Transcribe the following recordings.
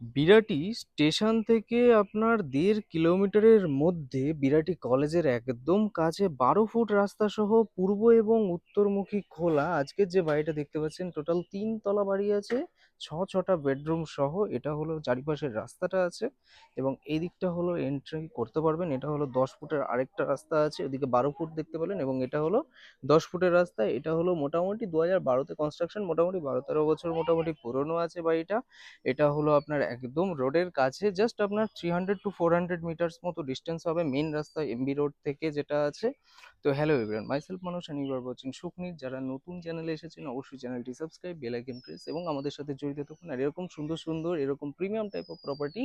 Birati station থেকে আপনার দেড় কিলোমিটারের মধ্যে বিরাটি কলেজের একদম কাছে বারো ফুট রাস্তা সহ পূর্ব এবং উত্তরমুখী খোলা। আজকের যে বাড়িটা দেখতে পাচ্ছেন টোটাল তিন তলা বাড়ি আছে। ছ ছটা বেডরুম সহ এটা হলো চারিপাশের রাস্তাটা আছে এবং এই দিকটা হলো এন্ট্রি করতে পারবেন। এটা হলো দশ ফুটের আরেকটা রাস্তা আছে, ওদিকে বারো ফুট দেখতে পেলেন এবং এটা হলো দশ ফুটের রাস্তা। এটা হলো মোটামুটি দু হাজার বারোতে কনস্ট্রাকশন মোটামুটি বারো তেরো বছর মোটামুটি পুরনো আছে বাড়িটা। এটা হলো আপনার একদম রোডের কাছে জাস্ট আপনার three hundred to four hundred metres মতো ডিস্টেন্স হবে মেন রাস্তা এমবি রোড থেকে যেটা আছে। তো হ্যালো এভরিওয়ান মাইসেলফ মানুষ আর ওয়াচিং সুখনির যারা নতুন চ্যানেলে এসেছেন, অবশ্যই চ্যানেলটি সাবস্ক্রাইব বেল আইকন প্রেস এবং আমাদের সাথে জড়িত থাকুন আর এরকম সুন্দর সুন্দর এরকম প্রিমিয়াম টাইপ অফ প্রপার্টি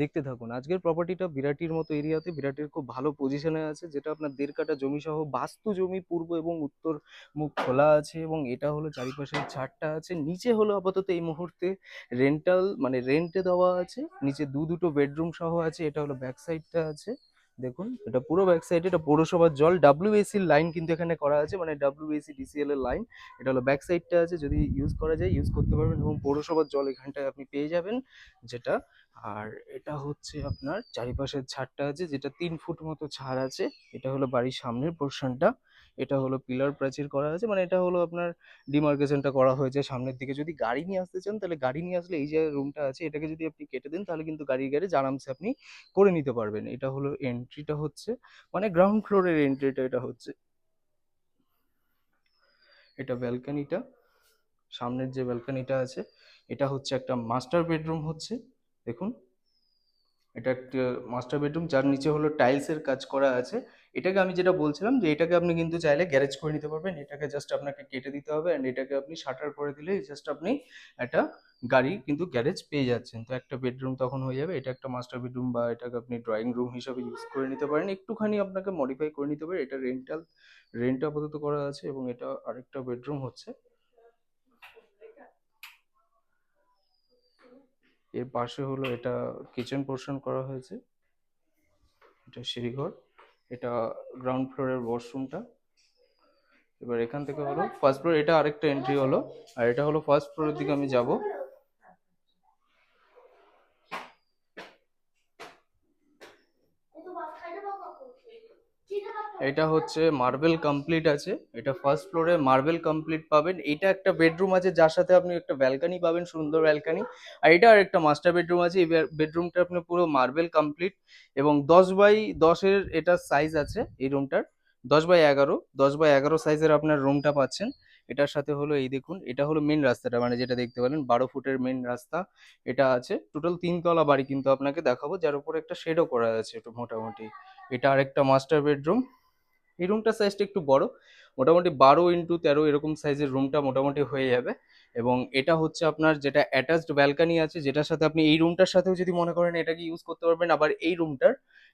দেখতে থাকুন। আজকের প্রপার্টিটা বিরাটির মতো এরিয়াতে বিরাটির খুব ভালো পজিশনে আছে, যেটা আপনার দেড় কাটা জমি সহ বাস্তু জমি পূর্ব এবং উত্তর মুখ খোলা আছে এবং এটা হলো চারিপাশে ছাদটা আছে। নিচে হলো আপাতত এই মুহূর্তে রেন্টাল মানে রেন্টে দেওয়া আছে। নিচে দু দুটো বেডরুম সহ আছে, এটা হলো ব্যাক সাইডটা আছে। দেখুন, এটা পুরো ব্যাক সাইড এটা পৌরসভার জল। ডাব্লিউএসির লাইন কিন্তু এখানে করা আছে মানে ডাব্লিউএসি ডিসিএল এর লাইন এটা হলো ব্যাক সাইডটা আছে, যদি ইউজ করা যায় ইউজ করতে পারবেন এবং পৌরসভার জল এখানটায় আপনি পেয়ে যাবেন, যেটা। আর এটা হচ্ছে আপনার চারিপাশের ছাদটা আছে, যেটা তিন ফুট মতো ছাড় আছে। এটা হলো বাড়ির সামনের পোর্শনটা এটা হলো পিলার প্রাচীর করা আছে মানে এটা হলো আপনার ডিমার্কেশনটা করা হয়েছে সামনের দিকে। যদি গাড়ি নিয়ে আসতে চান, তাহলে গাড়ি নিয়ে আসলে এই যে রুমটা আছে, এটাকে যদি আপনি কেটে দেন, তাহলে কিন্তু গাড়ির গ্যারেজ আরামসে আপনি করে নিতে পারবেন। এটা হলো এন্ট্রিটা হচ্ছে মানে গ্রাউন্ড ফ্লোরের এন্ট্রিটা এটা হচ্ছে। এটা ব্যালকানিটা সামনের যে ব্যালকানিটা আছে, এটা হচ্ছে একটা মাস্টার বেডরুম হচ্ছে, দেখুন। এটা একটা মাস্টার বেডরুম যার নিচে হলো টাইলসের কাজ করা আছে। এটাকে আমি যেটা বলছিলাম যে এটাকে আপনি কিন্তু চাইলে গ্যারেজ করে নিতে পারবেন। এটাকে জাস্ট আপনাকে কেটে দিতে হবে অ্যান্ড এটাকে আপনি শাটার করে দিলে জাস্ট আপনি একটা গাড়ি কিন্তু গ্যারেজ পেয়ে যাচ্ছেন। তো একটা বেডরুম তখন হয়ে যাবে। এটা একটা মাস্টার বেডরুম বা এটাকে আপনি ড্রয়িং রুম হিসাবে ইউজ করে নিতে পারেন। একটুখানি আপনাকে মডিফাই করে নিতে পারেন এটা রেন্টাল রেন্ট আপাতত করা আছে এবং এটা আরেকটা বেডরুম হচ্ছে। এর পাশে হলো এটা কিচেন পোর্শন করা হয়েছে। এটা সিঁড়িঘর। এটা গ্রাউন্ড ফ্লোরের ওয়াশরুমটা এবার এখান থেকে হলো ফার্স্ট ফ্লোর এটা আরেকটা এন্ট্রি হলো। আর এটা হলো ফার্স্ট ফ্লোরের দিকে আমি যাব। এটা হচ্ছে মার্বেল কমপ্লিট আছে। এটা ফার্স্ট ফ্লোরে মার্বেল কমপ্লিট পাবেন। এটা একটা বেডরুম আছে, যার সাথে আপনি একটা ব্যালকানি পাবেন, সুন্দর ব্যালকানি আর এটা আর একটা মাস্টার বেডরুম আছে, এই বেডরুমটা আপনি পুরো মার্বেল কমপ্লিট এবং দশ বাই দশের এটা সাইজ আছে এই রুমটার দশ বাই এগারো, দশ বাই এগারো সাইজের আপনার রুমটা পাচ্ছেন। এটার সাথে হলো এই দেখুন, এটা হলো মেন রাস্তাটা মানে যেটা দেখতে পেলেন বারো ফুটের মেন রাস্তা এটা আছে। টোটাল তিনতলা বাড়ি কিন্তু আপনাকে দেখাবো, যার উপরে একটা শেডও করা আছে মোটামুটি। এটা আরেকটা মাস্টার বেডরুম এই রুমটার সাইজটা একটু বড়। মোটামুটি বারো ইন্টু তেরো এরকম সাইজের রুমটা মোটামুটি হয়ে যাবে। এবং এটা হচ্ছে আপনার যেটা অ্যাটাচড ব্যালকানি আছে, যেটার সাথে আপনি এই রুমটার সাথেও যদি মনে করেন এটাকে ইউজ করতে পারবেন, আবার এই রুমটার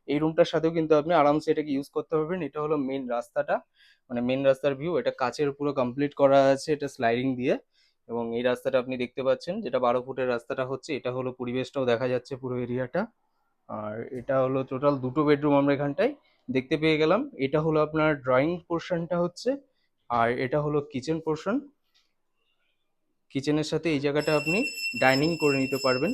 এই রুমটার সাথেও কিন্তু আপনি আরামসে এটাকে ইউজ করতে পারবেন। এটা হলো মেন রাস্তাটা মানে মেন রাস্তার ভিউ এটা কাচের পুরো কমপ্লিট করা আছে এটা স্লাইডিং দিয়ে। এবং এই রাস্তাটা আপনি দেখতে পাচ্ছেন, যেটা বারো ফুটের রাস্তাটা হচ্ছে, এটা হলো পরিবেশটাও দেখা যাচ্ছে পুরো এরিয়াটা আর এটা হলো টোটাল দুটো বেডরুম আমরা এখানটায় দেখতে পেয়ে গেলাম। এটা হলো আপনার ড্রয়িং পোর্শনটা হচ্ছে, আর এটা হলো কিচেন পোর্শন কিচেনের সাথে এই জায়গাটা আপনি ডাইনিং করে নিতে পারবেন।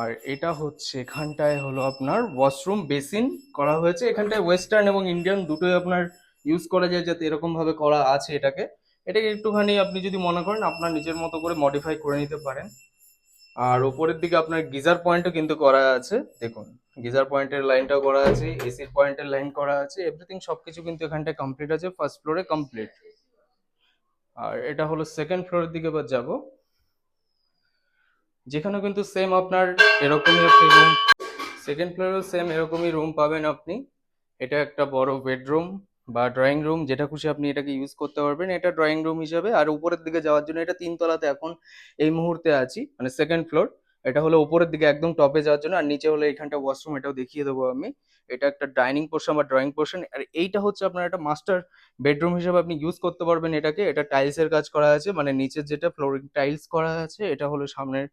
আর এটা হচ্ছে এখানটায় হলো আপনার ওয়াশরুম বেসিন করা হয়েছে। এখানটায় ওয়েস্টার্ন এবং ইন্ডিয়ান দুটোই আপনার ইউজ করা যায়, যাতে এরকম ভাবে করা আছে এটাকে। এটাকে একটুখানি আপনি যদি মনে করেন, আপনার নিজের মতো করে মডিফাই করে নিতে পারেন। আর ওপরের দিকে আপনার গিজার পয়েন্টও কিন্তু করা আছে। দেখুন, গিজার পয়েন্টের লাইনটাও করা আছে এসির পয়েন্টের লাইন করা আছে এভরিথিং সব কিছু কিন্তু এখানটায় কমপ্লিট আছে ফার্স্ট ফ্লোরে কমপ্লিট আর এটা হলো সেকেন্ড ফ্লোরের দিকে এবার যাব। যেখানে কিন্তু সেম আপনার এরকমই একটি রুম সেকেন্ড ফ্লোরেও সেম এরকমই রুম পাবেন আপনি। এটা একটা বড় বেডরুম বা ড্রয়িং রুম যেটা খুশি আপনি এটাকে ইউজ করতে পারবেন। এটা ড্রয়িং রুম হিসাবে আর উপরের দিকে যাওয়ার জন্য এটা তিনতলাতে এখন এই মুহূর্তে আছি মানে সেকেন্ড ফ্লোর এটা হলো উপরের দিকে একদম টপে যাওয়ার জন্য আর নিচে হলো এখানটা ওয়াশরুম এটাও দেখিয়ে দেবো আমি। এটা একটা ডাইনিং পোর্শন বা ড্রয়িং পোর্শন আর এইটা হচ্ছে আপনার একটা মাস্টার বেডরুম হিসেবে আপনি ইউজ করতে পারবেন এটাকে। এটা টাইলসের কাজ করা আছে মানে নিচের যেটা ফ্লোরিং টাইলস করা আছে, এটা হলো সামনের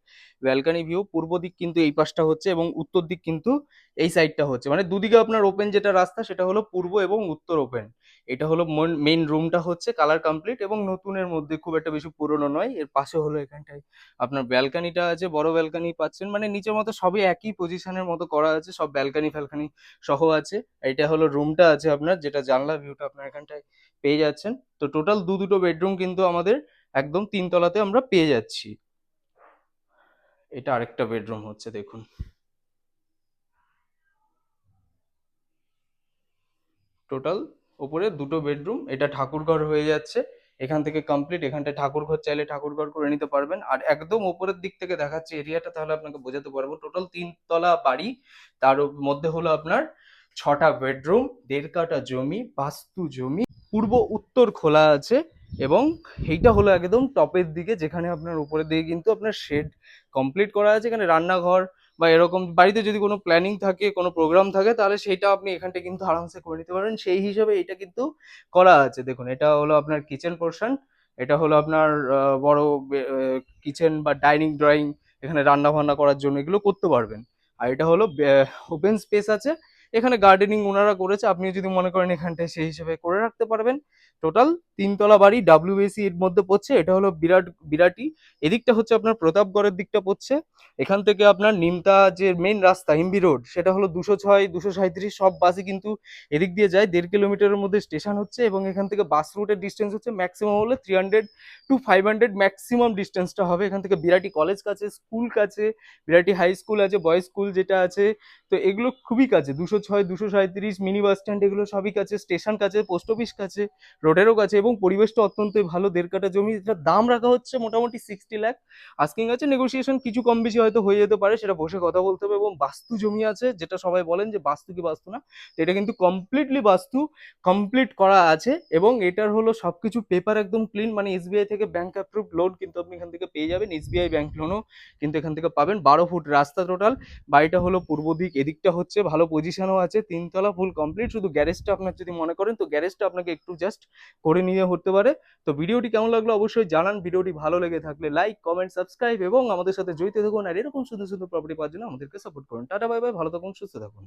ব্যালকানি ভিউ পূর্ব দিক কিন্তু এই পাশটা হচ্ছে এবং উত্তর দিক কিন্তু এই সাইডটা হচ্ছে। মানে দুদিকে আপনার ওপেন যেটা রাস্তা, সেটা হলো পূর্ব এবং উত্তর ওপেন এটা হলো মেইন রুমটা হচ্ছে কালার কমপ্লিট এবং নতুনের মধ্যে খুব একটা বেশি পুরনো নয়, এর পাশে হলো এখানটায় আপনার ব্যালকানিটা আছে, বড় ব্যালকানি পাচ্ছেন মানে নিচের মতো সবই একই পজিশনের মতো করা আছে, সব ব্যালকানি ফ্যালকানি সহ আছে। এটা হলো রুমটা আছে আপনার, যেটা জানলা ভিউটা আপনার এখানটায় পেয়ে যাচ্ছেন। তো টোটাল দু দুটো বেডরুম কিন্তু আমাদের একদম তিনতলাতে আমরা পেয়ে যাচ্ছি। এটা আরেকটা বেডরুম হচ্ছে, দেখুন। টোটাল ওপরে দুটো বেডরুম এটা ঠাকুরঘর হয়ে যাচ্ছে। এখান থেকে কমপ্লিট এখানটায় ঠাকুরঘর চাইলে ঠাকুরঘর করে নিতে পারবেন। আর একদম উপরের দিক থেকে দেখাচ্ছে এরিয়াটা তাহলে আপনাকে বোঝাতে পারব। টোটাল তিনতলা বাড়ি, তার মধ্যে হলো আপনার ছটা বেডরুম দেড় কাটা জমি, বাস্তু জমি, পূর্ব উত্তর খোলা আছে এবং এইটা হলো একদম টপের দিকে, যেখানে আপনার উপরের দিকে কিন্তু আপনার শেড কমপ্লিট করা আছে। এখানে রান্নাঘর বা এরকম বাড়িতে যদি কোনো প্ল্যানিং থাকে, কোনো প্রোগ্রাম থাকে, তাহলে সেইটা আপনি এখানটা কিন্তু আরামসে করে নিতে পারেন। সেই হিসাবে এটা কিন্তু করা আছে। দেখুন, এটা হলো আপনার কিচেন পোর্শন এটা হলো আপনার বড় কিচেন বা ডাইনিং ড্রয়িং এখানে রান্না বান্না করার জন্য এগুলো করতে পারবেন। আর এটা হলো ওপেন স্পেস আছে। এখানে গার্ডেনিং ওনারা করেছে আপনি যদি মনে করেন এখানটায় সেই হিসেবে করে রাখতে পারবেন। টোটাল তিনতলা বাড়ি ডাব্লিউএসি এর মধ্যে পড়ছে, এটা হলো বিরাট, বিরাটি। এদিকটা হচ্ছে আপনার প্রতাপগড়ের দিকটা পড়ছে। এখান থেকে আপনার নিমতা যে মেন রাস্তা এমবি রোড, সেটা হলো দুশো ছয়, দুশো সাঁত্রিশ সব বাসই কিন্তু এদিক দিয়ে যায়। দেড় কিলোমিটারের মধ্যে স্টেশন হচ্ছে এবং এখান থেকে বাস রুটের ডিস্টেন্স হচ্ছে ম্যাক্সিমাম হলে three hundred to five hundred maximum ডিস্টেন্সটা হবে। এখান থেকে বিরাটি কলেজ কাছে স্কুল কাছে, বিরাটি হাই স্কুল আছে বয়েজ স্কুল যেটা আছে, তো এগুলো খুবই কাছে, দুশো ছয়, দুশো সাঁত্রিশ মিনি বাস স্ট্যান্ড এগুলো সবই কাছে, স্টেশন কাছে, পোস্ট অফিস কাছে, রোডেরও কাছে এবং পরিবেশটা অত্যন্তই ভালো। দেড় কাটা জমি যেটার দাম রাখা হচ্ছে মোটামুটি সিক্সটি লাখ আস্কিং আছে নেগোসিয়েশন কিছু কম বেশি হয়তো হয়ে যেতে পারে, সেটা বসে কথা বলতে হবে এবং বাস্তু জমি আছে, যেটা সবাই বলেন যে বাস্তু কি বাস্তু না, তো এটা কিন্তু কমপ্লিটলি বাস্তু কমপ্লিট করা আছে এবং এটার হলো সবকিছু পেপার একদম ক্লিন মানে এসবিআই থেকে ব্যাংক অ্যাপ্রুভ লোন কিন্তু আপনি এখান থেকে পেয়ে যাবেন এসবিআই ব্যাংক লোনও কিন্তু এখান থেকে পাবেন। বারো ফুট রাস্তা টোটাল বাড়িটা হলো পূর্ব দিক, এদিকটা হচ্ছে ভালো পজিশনও আছে, তিনতলা ফুল কমপ্লিট শুধু গ্যারেজটা আপনার যদি মনে করেন, তো গ্যারেজটা আপনাকে একটু জাস্ট করে নিয়ে হতে পারে। তো ভিডিওটি কেমন লাগল অবশ্যই জানান। ভিডিওটি ভালো লেগে থাকলে লাইক কমেন্ট সাবস্ক্রাইব এবং আমাদের সাথে জড়িত থাকুন। আর এরকম সুন্দর সুন্দর প্রপার্টি পাওয়ার জন্য আমাদেরকে সাপোর্ট করুন। টাটা বাই বাই ভালো থাকুন, সুস্থ থাকুন।